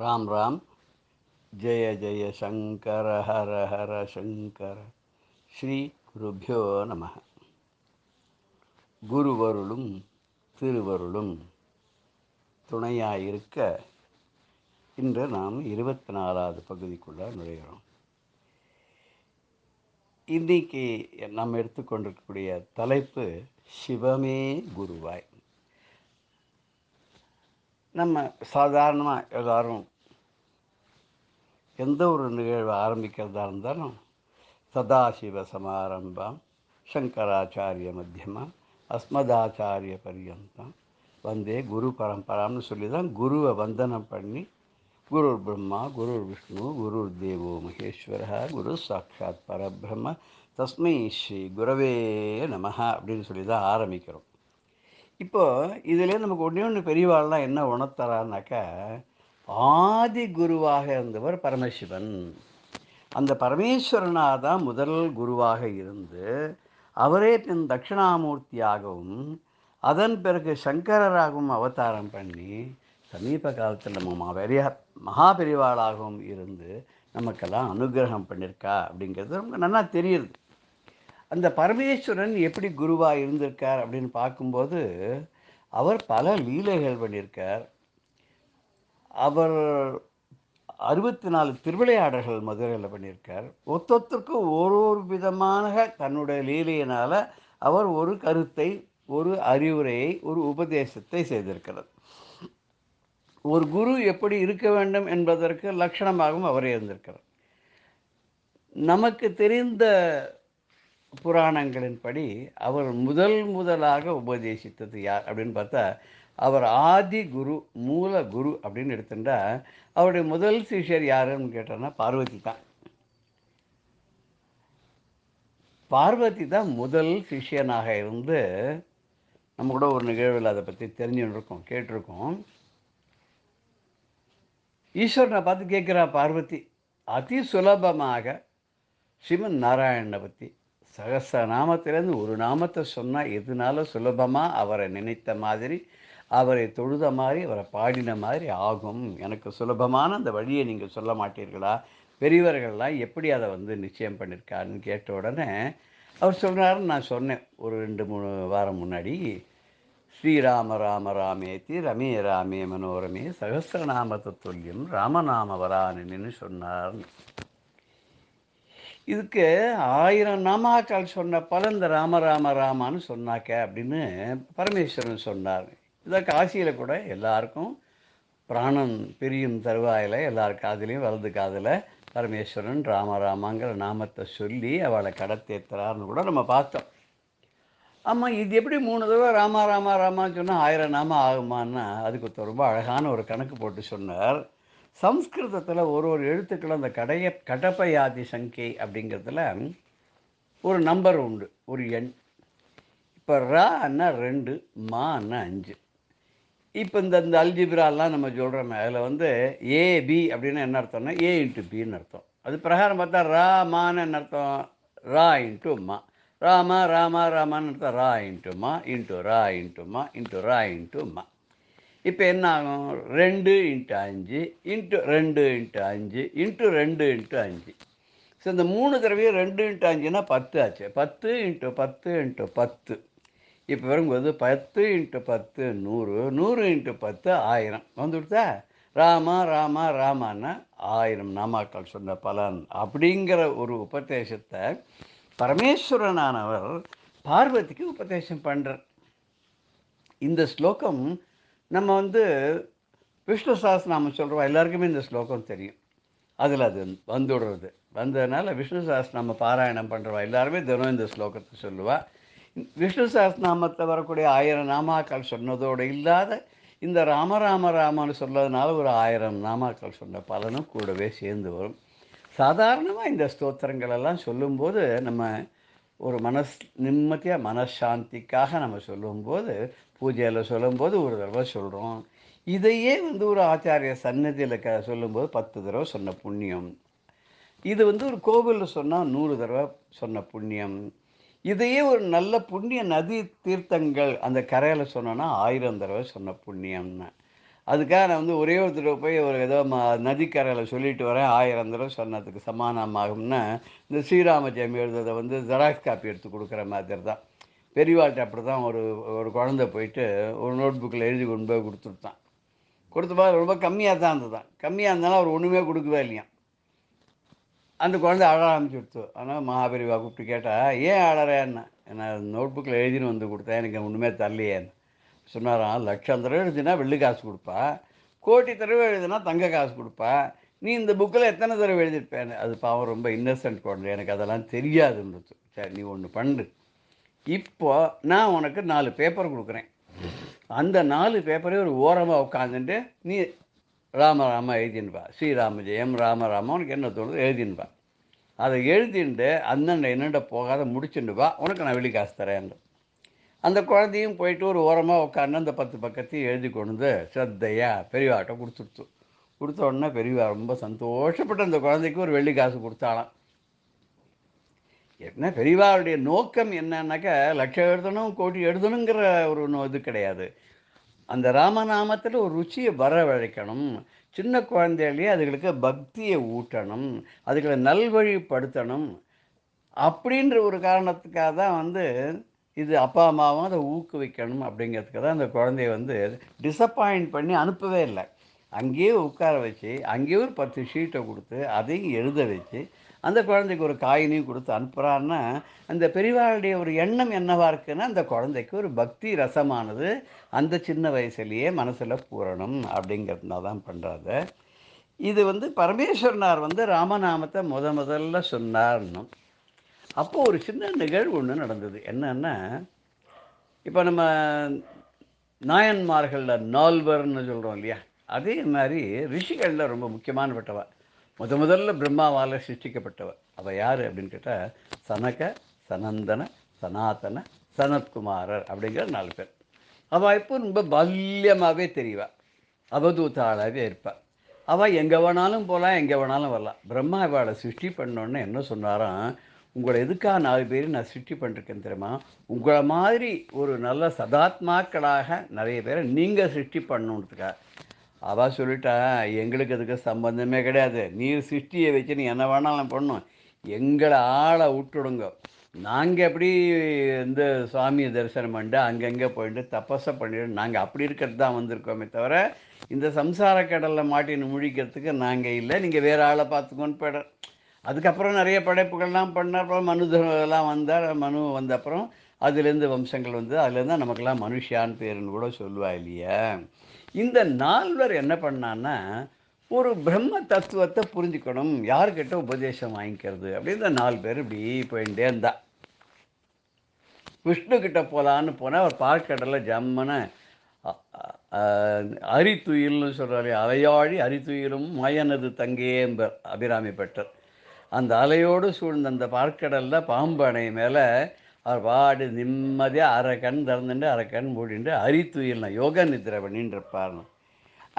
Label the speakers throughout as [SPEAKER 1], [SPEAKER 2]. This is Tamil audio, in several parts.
[SPEAKER 1] ராம் ராம். ஜெய ஜெய சங்கர ஹர ஹர சங்கர. ஸ்ரீ குருபியோ நம. குருவருளும் திருவருளும். துணையாயிருக்க இன்று நாம் இருபத்தி நாலாவது பகுதிக்குள்ளே நுழைகிறோம். இன்றைக்கு நாம் எடுத்துக்கொண்டிருக்கக்கூடிய தலைப்பு சிவமே குருவாய். நம்ம சாதாரணமாக எல்லாரும் எந்த ஒரு நிகழ்வு ஆரம்பிக்கிறதா இருந்தாலும் சதாசிவ சமாரம்பம் சங்கராச்சாரிய மத்தியமாக அஸ்மதாச்சாரிய பரியந்தம் வந்தே குரு பரம்பராம்னு சொல்லி தான் குருவை வந்தனம் பண்ணி குரு பிரம்மா குரு விஷ்ணு குரு தேவோ மகேஸ்வர குரு சாட்சாத் பரபிரம்ம தஸ்மை ஸ்ரீ குரவே நமஹ அப்படின்னு சொல்லி தான் ஆரம்பிக்கிறோம். இப்போ இதிலே நமக்கு ஒன்றே ஒன்று பெரியவாள்லாம் என்ன உணர்த்தறான்னாக்கா ஆதி குருவாக இருந்தவர் பரமசிவன். அந்த பரமேஸ்வரனாக தான் முதல் குருவாக இருந்து அவரே பின் தட்சிணாமூர்த்தியாகவும் அதன் பிறகு சங்கரராகவும் அவதாரம் பண்ணி சமீப காலத்தில் நம்ம மா- பெரிய இருந்து நமக்கெல்லாம் அனுகிரகம் பண்ணியிருக்கா அப்படிங்கிறது நமக்கு நல்லா தெரியுது. அந்த பரமேஸ்வரன் எப்படி குருவாக இருந்திருக்கார் அப்படின்னு பார்க்கும்போது அவர் பல லீலைகள் பண்ணியிருக்கார் அவர் அறுபத்தி நாலு திருவிளையாடல்கள் மதுரையில் பண்ணியிருக்கார். ஒத்தொத்தருக்கும் ஒரு ஒரு விதமான தன்னுடைய லீலையினால் அவர் ஒரு கருத்தை ஒரு அறிவுரையை ஒரு உபதேசத்தை செய்திருக்கிறார். ஒரு குரு எப்படி இருக்க வேண்டும் என்பதற்கு லட்சணமாகவும் அவர் இருந்திருக்கிறார். நமக்கு தெரிந்த புராணங்களின்படி அவர் முதல் முதலாக உபதேசித்தது யார் அப்படின்னு பார்த்தா அவர் ஆதி குரு மூல குரு அப்படின்னு எடுத்துட்டா அவருடைய முதல் சிஷ்யர் யாருன்னு கேட்டோன்னா பார்வதி தான். பார்வதி தான் முதல் சிஷ்யனாக இருந்து நம்ம கூட ஒரு நிகழ்வில் அதை பற்றி தெரிஞ்சுன்னு இருக்கோம் கேட்டிருக்கோம். ஈஸ்வரனை பார்த்து கேட்குறா பார்வதி அதி சுலபமாக ஸ்ரீமன் நாராயணனை பற்றி சகச நாமத்திலேருந்து ஒரு நாமத்தை சொன்னால் எதுனால சுலபமாக அவரை நினைத்த மாதிரி அவரை தொழுத மாதிரி அவரை பாடின மாதிரி ஆகும். எனக்கு சுலபமான அந்த வழியை நீங்கள் சொல்ல மாட்டீர்களா? பெரியவர்கள்லாம் எப்படி அதை வந்து நிச்சயம் பண்ணியிருக்காருன்னு கேட்ட உடனே அவர் சொல்கிறாருன்னு நான் சொன்னேன். ஒரு ரெண்டு மூணு வாரம் முன்னாடி ஸ்ரீராம ராம ராமேத்தி ரமே ராமே மனோரமே சகசிரநாம தத்துல்யம் ராமநாம வரானின்னு சொன்னார் இதுக்கு ஆயிரம் நாமாக்கள் சொன்ன பல இந்த ராம ராம ராமான்னு சொன்னாக்க அப்படின்னு பரமேஸ்வரன் சொன்னார். இதாக காசியில் கூட எல்லாருக்கும் பிராணன் பிரியும் தருவாயில் எல்லார் காதிலையும் வலது காதில் பரமேஸ்வரன் ராமராமாங்கிற நாமத்தை சொல்லி அவளை கடத்தேத்துறாருன்னு கூட நம்ம பார்த்தோம். ஆமாம் இது எப்படி மூணு தடவை ராமா ராமா ராமான்னு சொன்னால் ஆயிரம் நாம ஆகுமான்னா அதுக்கு ரொம்ப அழகான ஒரு கணக்கு போட்டு சொன்னார். சம்ஸ்கிருதத்தில் ஒரு ஒரு எழுத்துக்கள் அந்த கடைய கடப்பயாதி சங்கை அப்படிங்கிறதுல ஒரு நம்பர் உண்டு ஒரு எண். இப்போ ரான்னா ரெண்டு மான்னா அஞ்சு. இப்போ இந்த இந்த அல்ஜிபிராலாம் நம்ம சொல்கிறோமே அதில் வந்து ஏ பி அப்படின்னு என்ன அர்த்தம்னா ஏ இன்ட்டு பின்னு அர்த்தம். அது பிரகாரம் பார்த்தா ரா மான்னு என்ன அர்த்தம்? ரா இன்ட்டு மா. ராமா ராமா ராமான்னு அர்த்தம் ரா இன்ட்டு மா இன்ட்டு ரா இன்ட்டு மா இன்ட்டு ரா இன்ட்டு மா. இப்போ என்ன ஆகும்? ரெண்டு இன்ட்டு அஞ்சு இன்ட்டு ரெண்டு இன்ட்டு அஞ்சு இன்ட்டு ரெண்டு இன்ட்டு அஞ்சு ஸோ இந்த மூணு தடவையும் ரெண்டு இன்ட்டு அஞ்சுன்னா பத்து ஆச்சு. பத்து இன்ட்டு பத்து இன்ட்டு பத்து. இப்போ வரும்போது பத்து இன்ட்டு பத்து நூறு நூறு இன்ட்டு பத்து ஆயிரம். வந்துவிடுதா ராமா ராமா ராமான்னா ஆயிரம் நாமாக்கள் சொன்ன பலன் அப்படிங்கிற ஒரு உபதேசத்தை பரமேஸ்வரனானவர் பார்வதிக்கு உபதேசம் பண்ணுறார் இந்த ஸ்லோகம் நம்ம வந்து விஷ்ணு நாம் சொல்கிறோம் எல்லாருக்குமே இந்த ஸ்லோகம் தெரியும். அதில் அது வந்துடுறது. வந்ததுனால விஷ்ணு நம்ம பாராயணம் பண்ணுறவா எல்லாருமே தினம் இந்த ஸ்லோகத்தை சொல்லுவா. விஷ்ணு சாஸ்திரநாமத்தில் வரக்கூடிய ஆயிரம் நாமாக்கள் சொன்னதோடு இல்லாத இந்த ராம ராம ராமன்னு சொன்னதுனால ஒரு ஆயிரம் நாமாக்கள் சொன்ன பலனும் கூடவே சேர்ந்து வரும். சாதாரணமாக இந்த ஸ்தோத்திரங்கள் எல்லாம் சொல்லும்போது நம்ம ஒரு மனஸ் நிம்மதியாக மனசாந்திக்காக நம்ம சொல்லும்போது பூஜையில் சொல்லும்போது ஒரு தடவை சொல்கிறோம் இதையே வந்து ஒரு ஆச்சாரிய சன்னதியில் க சொல்லும்போது பத்து தடவை சொன்ன புண்ணியம். இது வந்து ஒரு கோவிலில் சொன்னால் நூறு தடவை சொன்ன புண்ணியம். இதையே ஒரு நல்ல புண்ணிய நதி தீர்த்தங்கள் அந்த கரையில் சொன்னோன்னா ஆயிரம் தடவை சொன்ன புண்ணியம்னு. அதுக்காக நான் வந்து ஒரே ஒரு தடவை போய் ஒரு ஏதோ ம நதிக்கரையில் சொல்லிட்டு வரேன் ஆயிரம் தடவை சொன்னதுக்கு சமானமாகும்னா இந்த ஸ்ரீராம ஜெயம் எழுதுறதை வந்து ஜெராக்ஸ் காப்பி எடுத்து கொடுக்குற மாதிரி தான். பெரியவாள்கிட்ட அப்படி தான் ஒரு ஒரு குழந்தை போயிட்டு ஒரு நோட் புக்கில் எழுதி கொண்டு போய் கொடுத்துட்டான். கொடுத்தப்பா ரொம்ப கம்மியாக தான் இருந்ததான் கம்மியாக இருந்தாலும் அவர் ஒன்றுமே கொடுக்கவே இல்லையா அந்த குழந்தை அழ ஆரம்பிச்சுடுத்து ஆனால் மகாபெரிவா கூப்பிட்டு கேட்டால் ஏன் அழறேன்னு நான் நோட் புக்கில் எழுதின்னு வந்து கொடுத்தேன் எனக்கு ஒன்றுமே தரலையேன்னு சொன்னாராம் லட்சம் தடவை எழுதினா வெள்ளி காசு கொடுப்பா. கோடி தடவை எழுதினா தங்க காசு கொடுப்பா. நீ இந்த புக்கில் எத்தனை தடவை எழுதியிருப்பேன்னு அது பாவம் ரொம்ப இன்னசென்ட் குழந்தை. எனக்கு அதெல்லாம் தெரியாதுன்றது. சரி நீ ஒன்று பண்ணு. இப்போ நான் உனக்கு நாலு பேப்பர் கொடுக்குறேன். அந்த நாலு பேப்பரையும் ஒரு ஓரமாக உட்காந்துட்டு நீ ராம ராம எழுதின்பா ஸ்ரீராம ஜெயம் ராம ராம உனக்கு என்ன தோணுது? எழுதின்பா அதை எழுதிண்டு அந்தண்ட என்னண்ட போகாத முடிச்சுண்டு வா உனக்கு நான் வெளி காசு தரேன் அந்த குழந்தையும் போயிட்டு ஒரு ஓரமாக உட்காந்து அந்த பத்து பக்கத்தையும் எழுதி கொண்டு வந்து ஸ்ரத்தையா பெரியவாட்ட கொடுத்துடுத்து. கொடுத்த உடனே பெரியவா ரொம்ப சந்தோஷப்பட்டு அந்த குழந்தைக்கு ஒரு வெள்ளி காசு கொடுத்தாலாம் என்ன பெரியவாருடைய நோக்கம் என்னன்னாக்கா லட்சம் எழுதணும் கோடி எழுதணுங்கிற ஒரு இது கிடையாது. அந்த ராமநாமத்தில் ஒரு ருச்சியை வரவழைக்கணும். சின்ன குழந்தையிலேயே அதுகளுக்கு பக்தியை ஊட்டணும். அதுகளை நல்வழிப்படுத்தணும். அப்படின்ற ஒரு காரணத்துக்காக தான் வந்து இது அப்பா அம்மாவும் அதை ஊக்குவிக்கணும் அப்படிங்கிறதுக்கு தான் அந்த குழந்தைய வந்து டிசப்பாயிண்ட் பண்ணி அனுப்பவே இல்லை. அங்கேயே உட்கார வச்சு அங்கேயே ஒரு பத்து ஷீட்டை கொடுத்து அதையும் எழுத வச்சு அந்த குழந்தைக்கு ஒரு காயினையும் கொடுத்து அனுப்புகிறான்னா அந்த பெரியவாளுடைய ஒரு எண்ணம் என்னவா இருக்குன்னா அந்த குழந்தைக்கு ஒரு பக்தி ரசமானது அந்த சின்ன வயசுலேயே மனசில் பூரணும் அப்படிங்கிறதுனால தான் பண்ணுறாங்க இது வந்து பரமேஸ்வரனார் வந்து ராமநாமத்தை முத முதல்ல சொன்னார்னும் அப்போது ஒரு சின்ன நிகழ்வு ஒன்று நடந்தது. என்னன்னா இப்போ நம்ம நாயன்மார்களில் நால்வர்னு சொல்கிறோம் இல்லையா? அதே மாதிரி ரிஷிகளில் ரொம்ப முக்கியமானப்பட்டவ முத முதல்ல பிரம்மாவால் சிருஷ்டிக்கப்பட்டவர். அவள் யார் அப்படின்னு கேட்டால் சனக சனந்தன சனாதன சனத்குமாரர் அப்படிங்கிற நாலு பேர். அவள் இப்போ ரொம்ப பல்யமாகவே தெரியவா அவதூத்தாளாகவே இருப்பாள் அவள் எங்கே வேணாலும் போகலாம் எங்கே வேணாலும் வரலாம். பிரம்மா இவாளை சிருஷ்டி பண்ணோன்னு என்ன சொன்னாராம் உங்களை எதுக்காக நாலு பேர் நான் சிருஷ்டி பண்ணிருக்கேன் தெரியுமா? உங்களை மாதிரி ஒரு நல்ல சதாத்மாக்களாக நிறைய பேரை நீங்கள் சிருஷ்டி பண்ணணுன்றதுக்காக அவள் சொல்லிட்டா எங்களுக்கு அதுக்கு சம்பந்தமே கிடையாது. நீர் சிருஷ்டியை வச்சு நீ என்ன வேணாலும் பண்ணும். எங்களை ஆளை விட்டுடுங்க. நாங்கள் எப்படி இந்த சுவாமியை தரிசனம் பண்ணிட்டு அங்கங்கே போயிட்டு தபஸை பண்ணிட்டு நாங்கள் அப்படி இருக்கிறது தான் வந்திருக்கோமே தவிர இந்த சம்சார கடலில் மாட்டின்னு முழிக்கிறதுக்கு நாங்கள் இல்லை. நீங்கள் வேறு ஆளை பார்த்துக்கோன்னு போயிட. அதுக்கப்புறம் நிறைய படைப்புகள்லாம் பண்ண அப்புறம் மனுதெல்லாம் வந்தால் மனு வந்த அப்புறம் அதுலேருந்து வம்சங்கள் வந்து அதுலேருந்து தான் நமக்கெல்லாம் மனுஷியான்னு பேருன்னு கூட சொல்லுவா இல்லையா? இந்த நால்வர் என்ன பண்ணான்னா ஒரு பிரம்ம தத்துவத்தை புரிஞ்சுக்கணும் யார்கிட்ட உபதேசம் வாங்கிக்கிறது அப்படின்னு இந்த நாலு பேர் இப்படி போயிட்டே இருந்தா. விஷ்ணு கிட்ட போகலான்னு போனால் அவர் பார்க்கடலில் ஜம்மன அரித்துயில்னு சொல்கிறாரு அலையாழி அரித்துயிலும் மயனது தங்கே என்பர் அபிராமி பெற்றர். அந்த அலையோடு சூழ்ந்த அந்த பார்க்கடலில் பாம்பு அணை மேலே அவர் பாடு நிம்மதியாக அரை கண் திறந்துட்டு அரை கண் மூடிட்டு அரித்துயில்னா யோக நித்திரை பண்ணிட்டு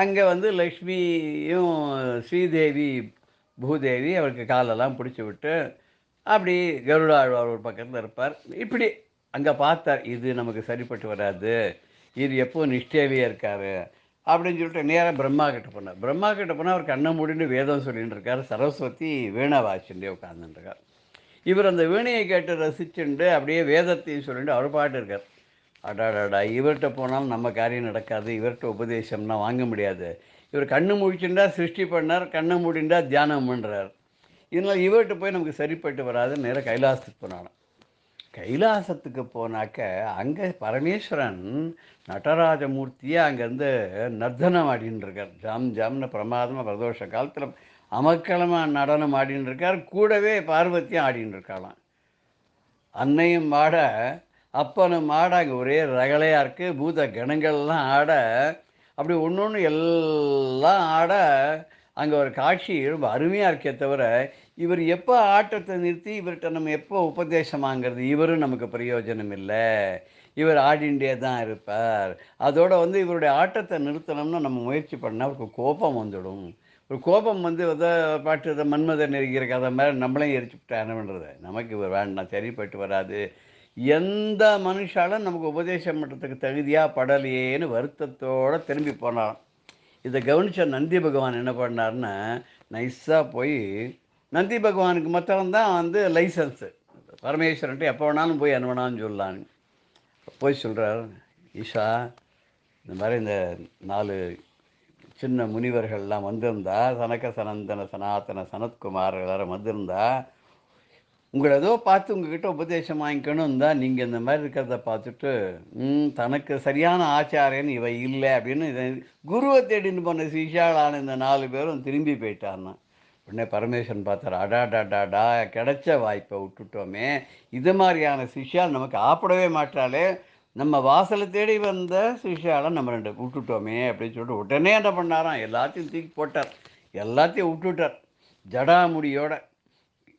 [SPEAKER 1] அங்கே வந்து லக்ஷ்மியும் ஸ்ரீதேவி பூதேவி அவருக்கு காலெல்லாம் பிடிச்சி விட்டு அப்படி கருடாழ்வார் ஒரு பக்கத்தில் இருப்பார். இப்படி அங்கே பார்த்தார் இது நமக்கு சரிப்பட்டு வராது இது எப்போ நிஷ்டேவியாக இருக்கார் அப்படின்னு சொல்லிட்டு நேராக பிரம்மா கிட்ட போனார். பிரம்மா கிட்ட போனால் அவர் கண்ணை மூடின்னு வேதம் சொல்லிட்டு இருக்கார். சரஸ்வதி வீணை உட்காந்துருக்கார் இவர் அந்த வீணையை கேட்டு ரசிச்சுண்டு அப்படியே வேதத்தையும் சொல்லிட்டு அவர் பாட்டு இருக்கார். அடாடாடா இவர்கிட்ட போனாலும் நம்ம காரியம் நடக்காது இவர்கிட்ட உபதேசம்னா வாங்க முடியாது. இவர் கண்ணு முழிச்சுண்டா சிருஷ்டி பண்ணார் கண்ணை மூடிண்டா தியானம் பண்ணுறார் இதனால் இவர்கிட்ட போய் நமக்கு சரிப்பட்டு வராது நேராக கைலாசத்துக்கு போனாலும். கைலாசத்துக்கு போனாக்க அங்கே பரமேஸ்வரன் நடராஜமூர்த்தியாக அங்கேருந்து நர்த்தனம் ஆடின்னு இருக்கார். ஜாம் ஜாம்னு பிரமாதமாக பிரதோஷ காலத்தில் அமக்களமாக நடனம் ஆடின்னு இருக்கார் கூடவே பார்வதியும் ஆடின்னு இருக்காளாம் அன்னையும் ஆட அப்பனும் ஆட அங்கே ஒரே ரகலையாக இருக்குது பூத கணங்கள்லாம் ஆட அப்படி ஒன்று ஒன்று எல்லாம் ஆட அங்கே ஒரு காட்சி ரொம்ப அருமையாக இருக்கே தவிர இவர் எப்போ ஆட்டத்தை நிறுத்தி இவர்கிட்ட நம்ம எப்போ உபதேசம் வாங்கிறது? இவரும் நமக்கு பிரயோஜனம் இல்லை. இவர் ஆடிண்டே தான் இருப்பார். அதோடு வந்து இவருடைய ஆட்டத்தை நிறுத்தணும்னு நம்ம முயற்சி பண்ணால் அவருக்கு கோபம் வந்துடும். ஒரு கோபம் வந்து எதோ பாட்டு மன்மதன் இருக்கிற கதை மாதிரி நம்மளையும் எரிச்சு விட்டா நமக்கு வேண்டாம் சரிப்பட்டு வராது. எந்த மனுஷாலும் நமக்கு உபதேசம் பண்ணுறதுக்கு தகுதியாக படலையேன்னு வருத்தத்தோடு திரும்பி போனான். இதை கவனித்த நந்தி பகவான் என்ன பண்ணாருன்னா நைஸாக போய் நந்தி பகவானுக்கு மொத்தம்தான் வந்து லைசன்ஸு பரமேஸ்வரன்ட்டு எப்போ வேணாலும் போய் என்ன வேணாலும் சொல்லலான்னு. போய் சொல்கிறார் ஈஷா இந்த மாதிரி இந்த நாலு சின்ன முனிவர்கள்லாம் வந்திருந்தா சனக சனந்தன சனாதன சனத்குமார் எல்லாரும் வந்திருந்தா உங்களை ஏதோ பார்த்து உங்ககிட்ட உபதேசம் வாங்கிக்கணும் தான் நீங்கள் இந்த மாதிரி இருக்கிறத பார்த்துட்டு தனக்கு சரியான ஆச்சாரியன் இவை இல்லை அப்படின்னு இதை குருவை தேடின்னு போன சிஷாளான இந்த நாலு பேரும் திரும்பி போயிட்டான்னா உடனே பரமேஸ்வரன் பார்த்தார் அடாடாடாடா கிடைச்ச வாய்ப்பை விட்டுட்டோமே. இது மாதிரியான சிஷியால் நமக்கு ஆப்பிடவே மாட்டாலே நம்ம வாசலை தேடி வந்த சிஷ்யாலை நம்ம ரெண்டு விட்டுட்டோமே அப்படின்னு சொல்லிட்டு உடனே என்ன பண்ணாராம்? எல்லாத்தையும் தூக்கி போட்டார். எல்லாத்தையும் விட்டுட்டார். ஜடாமுடியோட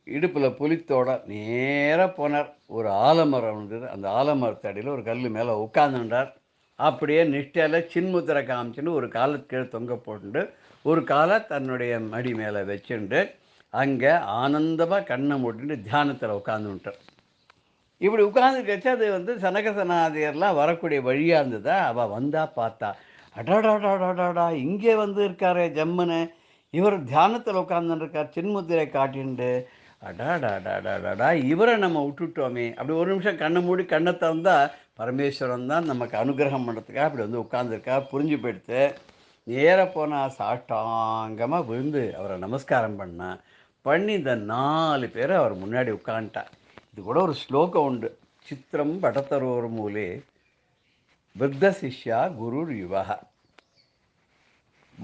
[SPEAKER 1] இடுப்பில் புலித்தோட நேராக போனார். ஒரு ஆலமரம் இருந்தது. அந்த ஆலமரத்தடியில் ஒரு கல் மேலே உட்காந்துட்டார் அப்படியே நிஷ்டையில் சின்முத்திரை காமிச்சுன்னு ஒரு காலத்து கீழே தொங்க போட்டுண்டு ஒரு காலை தன்னுடைய மடி மேலே வச்சுண்டு அங்கே ஆனந்தமாக கண்ணை மூடிட்டு தியானத்தில் உட்காந்துட்டார் இப்படி உட்காந்துட்டு அது வந்து சனகசனாதியர்லாம் வரக்கூடிய வழியாக இருந்ததா? அவள் வந்தா பார்த்தா. அடாடாடாடாடாடா இங்கே வந்து இருக்காரே ஜம்முன்னு. இவர் தியானத்தில் உட்காந்துருக்கார் சின்முத்திரை காட்டிண்டு அடாடாடாடாடாடா இவரை நம்ம விட்டுட்டோமே. அப்படி ஒரு நிமிஷம் கண்ணை மூடி கண்ணை திறந்தால் பரமேஸ்வரன் தான் நமக்கு அனுகிரகம் பண்ணுறதுக்காக அப்படி வந்து உட்காந்துருக்கா புரிஞ்சு போயிடுத்து. நேராக போனால் சாஷ்டாங்கமாக விழுந்து அவரை நமஸ்காரம் பண்ணா. பண்ணி இந்த நாலு பேரை அவர் முன்னாடி உட்காந்துட்டா இது கூட ஒரு ஸ்லோகம் உண்டு. சித்திரம் படத்தரோர் மூலே விருத்த சிஷ்யா குரு யுவக.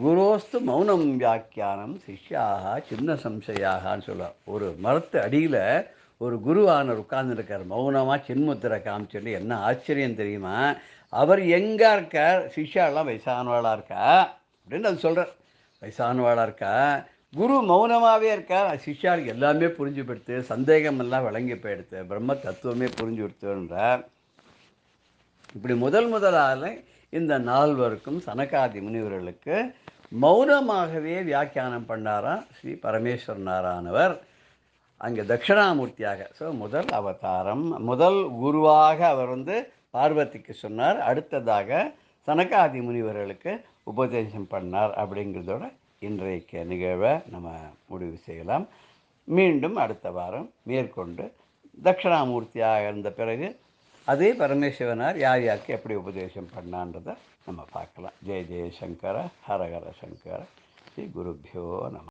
[SPEAKER 1] குரோஸ்து மௌனம் வியாக்கியானம் சிஷ்யாக சின்ன சம்சையாகான்னு சொல்லுவார். ஒரு மரத்து அடியில் ஒரு குருவானர் உட்கார்ந்துருக்கார். மௌனமாக சின்முத்திரை காமிச்சுட்டு என்ன ஆச்சரியம் தெரியுமா? அவர் எங்கே இருக்கார்? சிஷ்யாலாம் வயசானவாளாக இருக்கா? அப்படின்னு அது சொல்கிறார் வயசானவாளாக இருக்கா? குரு மௌனமாகவே இருக்கார். சிஷ்யாருக்கு எல்லாமே புரிஞ்சு போயிடுத்து சந்தேகமெல்லாம் விளங்கி போயிடுத்து பிரம்ம தத்துவமே புரிஞ்சு கொடுத்துன்றார். இப்படி முதல் முதலாக இந்த நால்வருக்கும் சனகாதி முனிவர்களுக்கு மௌனமாகவே வியாக்கியானம் பண்ணாராம் ஸ்ரீ பரமேஸ்வரனாரானவர் அங்கே தட்சிணாமூர்த்தியாக ஸோ முதல் அவதாரம் முதல் குருவாக அவர் வந்து பார்வதிக்கு சொன்னார். அடுத்ததாக சனகாதி முனிவர்களுக்கு உபதேசம் பண்ணார் அப்படிங்கிறதோட இன்றைக்கு நிகழ்வை நம்ம முடிவு செய்யலாம். மீண்டும் அடுத்த வாரம் மேற்கொண்டு தட்சிணாமூர்த்தியாக இருந்த பிறகு அதே பரமேஸ்வரனார் யார் யாருக்கு எப்படி உபதேசம் பண்ணான்றதை நம்ம பார்க்கலாம். ஜெய ஜெயசங்கர ஹரஹர சங்கர ஸ்ரீ குருபியோ நம